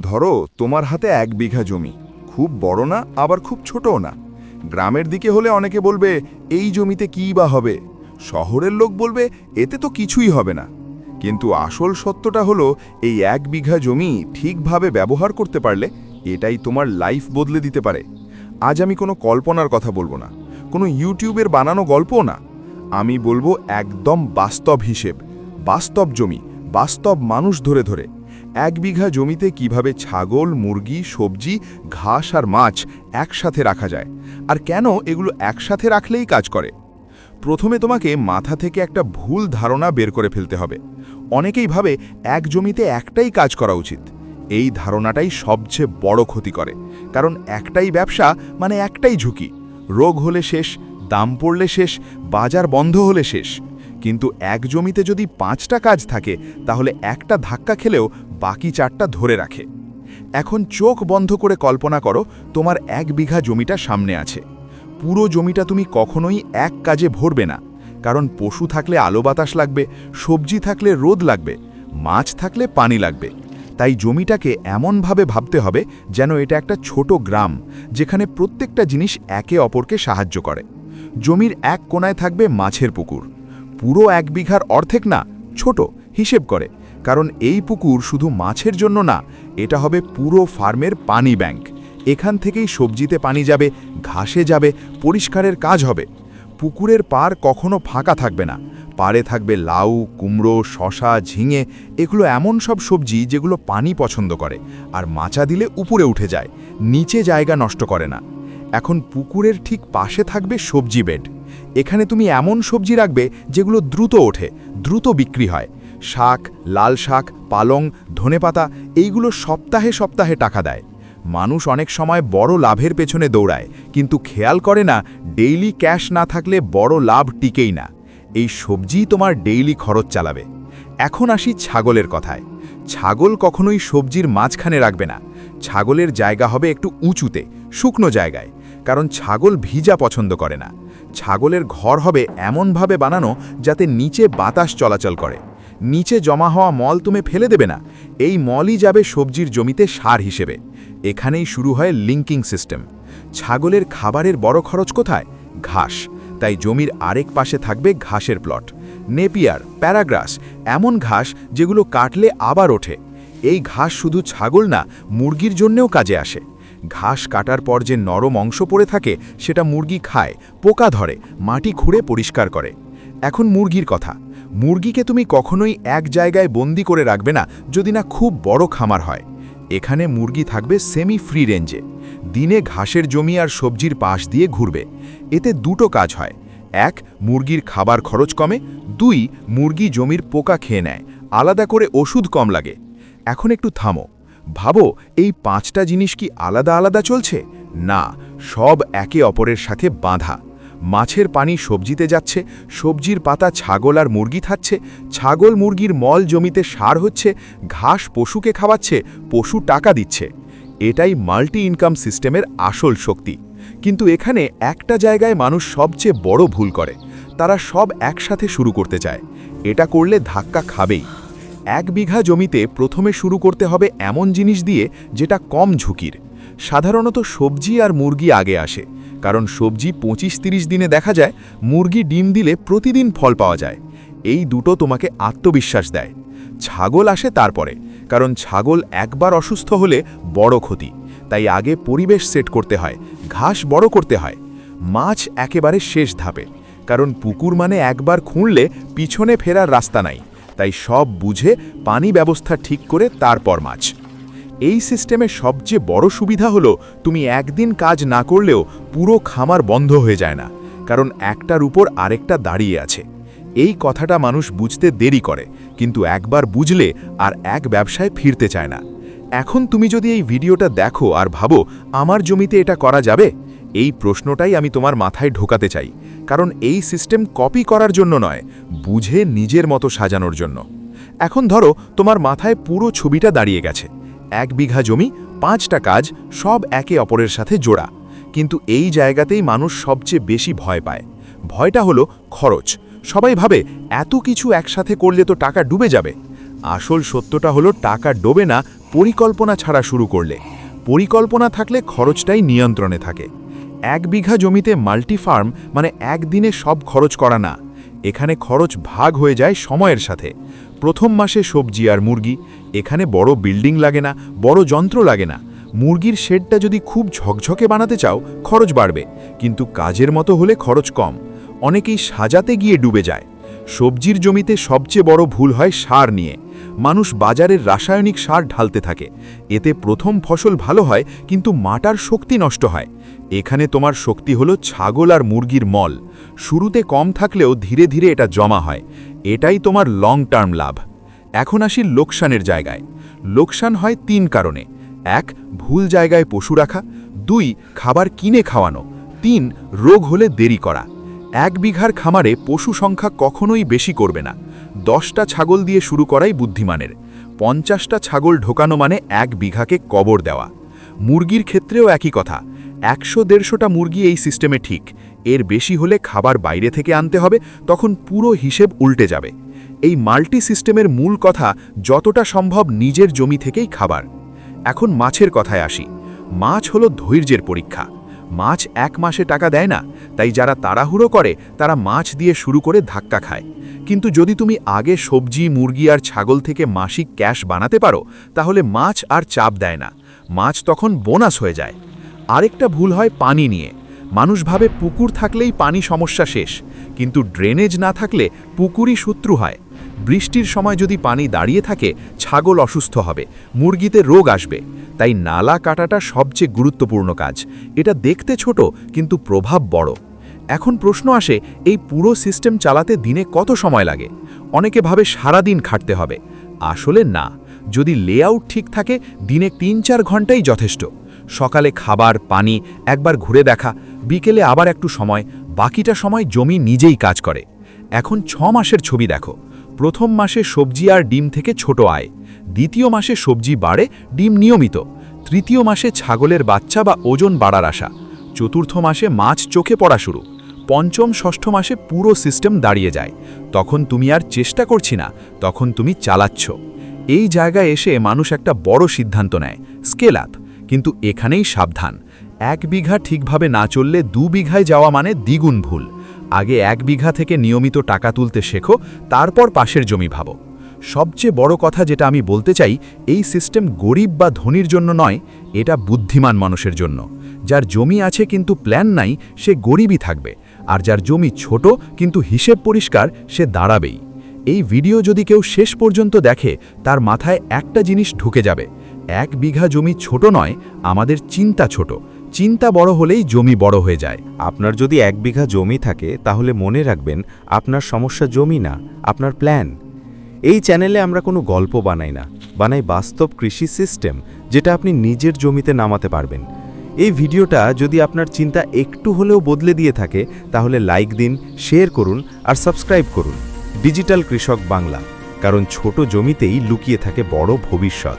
ধরো, তোমার হাতে এক বিঘা জমি। খুব বড় না, আবার খুব ছোটও না। গ্রামের দিকে হলে অনেকে বলবে, এই জমিতে কী বা হবে? শহরের লোক বলবে, এতে তো কিছুই হবে না। কিন্তু আসল সত্যটা হলো, এই এক বিঘা জমি ঠিকভাবে ব্যবহার করতে পারলে এটাই তোমার লাইফ বদলে দিতে পারে। আজ আমি কোনো কল্পনার কথা বলব না। কোনো ইউটিউবের বানানো গল্পও না। আমি বলব, একদম বাস্তব হিসেব। বাস্তব জমি, বাস্তব মানুষ ধরে ধরে। এক বিঘা জমিতে কীভাবে ছাগল, মুরগি, সবজি, ঘাস আর মাছ একসাথে রাখা যায়? আর কেন এগুলো একসাথে রাখলেই কাজ করে? প্রথমে তোমাকে মাথা থেকে একটা ভুল ধারণা বের করে ফেলতে হবে। অনেকেই ভাবে এক জমিতে একটাই কাজ করা উচিত। এই ধারণাটাই সবচেয়ে বড় ক্ষতি করে। কারণ একটাই ব্যবসা মানে একটাই ঝুঁকি। রোগ হলে শেষ, দাম পড়লে শেষ, বাজার বন্ধ হলে শেষ। কিন্তু এক জমিতে যদি পাঁচটা কাজ থাকে, তাহলে একটা ধাক্কা খেলেও বাকি চারটা ধরে রাখে। এখন চোখ বন্ধ করে কল্পনা করো, তোমার এক বিঘা জমিটা সামনে আছে। পুরো জমিটা তুমি কখনোই এক কাজে ভরবে না, কারণ পশু থাকলে আলো বাতাস লাগবে, সবজি থাকলে রোদ লাগবে, মাছ থাকলে পানি লাগবে। তাই জমিটাকে এমনভাবে ভাবতে হবে যেন এটা একটা ছোট গ্রাম, যেখানে প্রত্যেকটা জিনিস একে অপরকে সাহায্য করে। জমির এক কোনায় থাকবে মাছের পুকুর। পুরো এক বিঘার অর্ধেক না, ছোট, হিসেব করে। কারণ এই পুকুর শুধু মাছের জন্য না, এটা হবে পুরো ফার্মের পানি ব্যাংক। এখান থেকেই সবজিতে পানি যাবে, ঘাসে যাবে, পরিষ্কারের কাজ হবে। পুকুরের পার কখনো ফাঁকা থাকবে না। পাড়ে থাকবে লাউ, কুমড়ো, শশা, ঝিঙে, এগুলো এমন সব সবজি যেগুলো পানি পছন্দ করে, আর মাচা দিলে উপরে উঠে যায়, নিচে জায়গা নষ্ট করে না। এখন পুকুরের ঠিক পাশে থাকবে সবজি বেড। এখানে তুমি এমন সবজি রাখবে যেগুলো দ্রুত ওঠে, দ্রুত বিক্রি হয়। শাক, লাল শাক, পালং, ধনেপাতা, এইগুলো সপ্তাহে সপ্তাহে টাকা দেয়। মানুষ অনেক সময় বড় লাভের পেছনে দৌড়ায়, কিন্তু খেয়াল করে না, ডেইলি ক্যাশ না থাকলে বড় লাভ টিকেই না। এই সবজি তোমার ডেইলি খরচ চালাবে। এখন আসি ছাগলের কথায়। ছাগল কখনোই সবজির মাঝখানে রাখবে না। ছাগলের জায়গা হবে একটু উঁচুতে, শুকনো জায়গায়। কারণ ছাগল ভিজা পছন্দ করে না। ছাগলের ঘর হবে এমনভাবে বানানো যাতে নিচে বাতাস চলাচল করে। নিচে জমা হওয়া মল তুমি ফেলে দেবে না। এই মলই যাবে সবজির জমিতে সার হিসেবে। এখানেই শুরু হয় লিঙ্কিং সিস্টেম। ছাগলের খাবারের বড় খরচ কোথায়? ঘাস। তাই জমির আরেক পাশে থাকবে ঘাসের প্লট। নেপিয়ার, প্যারাগ্রাস এমন ঘাস যেগুলো কাটলে আবার ওঠে। এই ঘাস শুধু ছাগল না, মুরগির জন্যেও কাজে আসে। ঘাস কাটার পর যে নরম অংশ পড়ে থাকে, সেটা মুরগি খায়, পোকা ধরে, মাটি খুঁড়ে পরিষ্কার করে। এখন মুরগির কথা। মুরগিকে তুমি কখনোই এক জায়গায় বন্দি করে রাখবে না, যদি না খুব বড় খামার হয়। এখানে মুরগি থাকবে সেমি ফ্রি রেঞ্জে দিনে ঘাসের জমি আর সবজির পাশ দিয়ে ঘুরবে। এতে দুটো কাজ হয়। এক, মুরগির খাবার খরচ কমে। দুই, মুরগি জমির পোকা খেয়ে নেয়। আলাদা করে ওষুধ কম লাগে। এখন একটু থামো। ভাবো, এই পাঁচটা জিনিস কি আলাদা আলাদা চলছে? না, সব একে অপরের সাথে বাঁধা। মাছের পানি সবজিতে যাচ্ছে, সবজির পাতা ছাগল আর মুরগি থাকছে ছাগল মুরগির মল জমিতে সার হচ্ছে, ঘাস পশুকে খাওয়াচ্ছে, পশু টাকা দিচ্ছে। এটাই মাল্টি ইনকাম সিস্টেমের আসল শক্তি। কিন্তু এখানে একটা জায়গায় মানুষ সবচেয়ে বড় ভুল করে। তারা সব একসাথে শুরু করতে চায়। এটা করলে ধাক্কা খাবেই। এক বিঘা জমিতে প্রথমে শুরু করতে হবে এমন জিনিস দিয়ে যেটা কম ঝুঁকির। সাধারণত সবজি আর মুরগি আগে আসে, কারণ সবজি পঁচিশ তিরিশ দিনে দেখা যায় মুরগি ডিম দিলে প্রতিদিন ফল পাওয়া যায়। এই দুটো তোমাকে আত্মবিশ্বাস দেয়। ছাগল আসে তারপরে, কারণ ছাগল একবার অসুস্থ হলে বড় ক্ষতি, তাই আগে পরিবেশ সেট করতে হয়, ঘাস বড় করতে হয়। মাছ একেবারে শেষ ধাপে, কারণ পুকুর মানে একবার খুঁড়লে পিছনে ফেরার রাস্তা নাই। তাই সব বুঝে পানি ব্যবস্থা ঠিক করে তারপর মাছ। এই সিস্টেমে সবচেয়ে বড় সুবিধা হলো, তুমি একদিন কাজ না করলেও পুরো খামার বন্ধ হয়ে যায় না, কারণ একটার উপর আরেকটা দাঁড়িয়ে আছে। এই কথাটা মানুষ বুঝতে দেরি করে, কিন্তু একবার বুঝলে আর এক ব্যবসায় ফিরতে চায় না। এখন তুমি যদি এই ভিডিওটা দেখো আর ভাবো, আমার জমিতে এটা করা যাবে? এই প্রশ্নটাই আমি তোমার মাথায় ঢোকাতে চাই, কারণ এই সিস্টেম কপি করার জন্য নয়, বুঝে নিজের মতো সাজানোর জন্য। এখন ধরো, তোমার মাথায় পুরো ছবিটা দাঁড়িয়ে গেছে। এক বিঘা জমি, পাঁচটা কাজ, সব একে অপরের সাথে জোড়া। কিন্তু এই জায়গাতেই মানুষ সবচেয়ে বেশি ভয় পায়। ভয়টা হলো খরচ। সবাই ভাবে, এত কিছু একসাথে করলে তো টাকা ডুবে যাবে। আসল সত্যটা হলো, টাকা ডোবে না, পরিকল্পনা ছাড়া শুরু করলে। পরিকল্পনা থাকলে খরচটাই নিয়ন্ত্রণে থাকে। এক বিঘা জমিতে মাল্টি ফার্ম মানে একদিনে সব খরচ করা না। এখানে খরচ ভাগ হয়ে যায় সময়ের সাথে। প্রথম মাসে সবজি আর মুরগি, এখানে বড় বিল্ডিং লাগে না, বড় যন্ত্র লাগে না। মুরগির শেডটা যদি খুব ঝকঝকে বানাতে চাও, খরচ বাড়বে। কিন্তু কাজের মতো হলে খরচ কম। অনেকেই সাজাতে গিয়ে ডুবে যায়। সবজির জমিতে সবচেয়ে বড় ভুল হয় সার নিয়ে। মানুষ বাজারের রাসায়নিক সার ঢালতে থাকে। এতে প্রথম ফসল ভালো হয়, কিন্তু মাটার শক্তি নষ্ট হয়। এখানে তোমার শক্তি হলো ছাগল আর মুরগির মল। শুরুতে কম থাকলেও ধীরে ধীরে এটা জমা হয়। এটাই তোমার লং টার্ম লাভ। এখন আসি লোকসানের জায়গায়। লোকসান হয় তিন কারণে। এক, ভুল জায়গায় পশু রাখা। দুই, খাবার কিনে খাওয়ানো। তিন, রোগ হলে দেরি করা। এক বিঘার খামারে পশু সংখ্যা কখনোই বেশি করবে না। দশটা ছাগল দিয়ে শুরু করাই বুদ্ধিমানের। পঞ্চাশটা ছাগল ঢোকানো মানে এক বিঘাকে কবর দেওয়া। মুরগির ক্ষেত্রেও একই কথা। একশো দেড়শোটা মুরগি এই সিস্টেমে ঠিক। এর বেশি হলে খাবার বাইরে থেকে আনতে হবে, তখন পুরো হিসেব উল্টে যাবে। এই মাল্টি সিস্টেমের মূল কথা, যতটা সম্ভব নিজের জমি থেকেই খাবার। এখন মাছের কথায় আসি। মাছ হলো ধৈর্যের পরীক্ষা। মাছ এক মাসে টাকা দেয় না, তাই যারা তাড়াহুড়ো করে, তারা মাছ দিয়ে শুরু করে ধাক্কা খায়। কিন্তু যদি তুমি আগে সবজি, মুরগি আর ছাগল থেকে মাসিক ক্যাশ বানাতে পারো, তাহলে মাছ আর চাপ দেয় না। মাছ তখন বোনাস হয়ে যায়। আরেকটা ভুল হয় পানি নিয়ে। মানুষ ভাবে পুকুর থাকলেই পানি সমস্যা শেষ, কিন্তু ড্রেনেজ না থাকলে পুকুরই শত্রু হয়। বৃষ্টির সময় যদি পানি দাঁড়িয়ে থাকে, ছাগল অসুস্থ হবে, মুরগিতে রোগ আসবে। তাই নালা কাটাটা সবচেয়ে গুরুত্বপূর্ণ কাজ। এটা দেখতে ছোট, কিন্তু প্রভাব বড়। এখন প্রশ্ন আসে, এই পুরো সিস্টেম চালাতে দিনে কত সময় লাগে? অনেকে ভাবে সারাদিন খাটতে হবে। আসলে না। যদি লেআউট ঠিক থাকে, দিনে তিন চার ঘন্টাই যথেষ্ট। সকালে খাবার, পানি, একবার ঘুরে দেখা, বিকেলে আবার একটু সময়, বাকিটা সময় জমি নিজেই কাজ করে। এখন ছ মাসের ছবি দেখো। প্রথম মাসে সবজি আর ডিম থেকে ছোট আয়। দ্বিতীয় মাসে সবজি বাড়ে, ডিম নিয়মিত। তৃতীয় মাসে ছাগলের বাচ্চা বা ওজন বাড়ার আশা। চতুর্থ মাসে মাছ চোখে পড়া শুরু। পঞ্চম, ষষ্ঠ মাসে পুরো সিস্টেম দাঁড়িয়ে যায়। তখন তুমি আর চেষ্টা করছি না, তখন তুমি চালাচ্ছ। এই জায়গায় এসে মানুষ একটা বড় সিদ্ধান্ত নেয়, স্কেল আপ। কিন্তু এখানেই সাবধান। এক বিঘা ঠিকভাবে না চললে দু বিঘায় যাওয়া মানে দ্বিগুণ ভুল। আগে এক বিঘা থেকে নিয়মিত টাকা তুলতে শেখো, তারপর পাশের জমি ভাবো। সবচেয়ে বড় কথা যেটা আমি বলতে চাই, এই সিস্টেম গরিব বা ধনির জন্য নয়, এটা বুদ্ধিমান মানুষের জন্য। যার জমি আছে কিন্তু প্ল্যান নাই, সে গরিবই থাকবে। আর যার জমি ছোট, কিন্তু হিসেব পরিষ্কার, সে দাঁড়াবেই। এই ভিডিও যদি কেউ শেষ পর্যন্ত দেখে, তার মাথায় একটা জিনিস ঢুকে যাবে। এক বিঘা জমি ছোট নয়, আমাদের চিন্তা ছোট। চিন্তা বড় হলেই জমি বড় হয়ে যায়। আপনার যদি এক বিঘা জমি থাকে, তাহলে মনে রাখবেন, আপনার সমস্যা জমি না, আপনার প্ল্যান এই চ্যানেলে আমরা কোনো গল্প বানাই না, বানাই বাস্তব কৃষি সিস্টেম যেটা আপনি নিজের জমিতে নামাতে পারবেন। এই ভিডিওটা যদি আপনার চিন্তা একটু হলেও বদলে দিয়ে থাকে, তাহলে লাইক দিন শেয়ার করুন, আর সাবস্ক্রাইব করুন। ডিজিটাল কৃষক বাংলা, কারণ ছোট জমিতেই লুকিয়ে থাকে বড় ভবিষ্যৎ।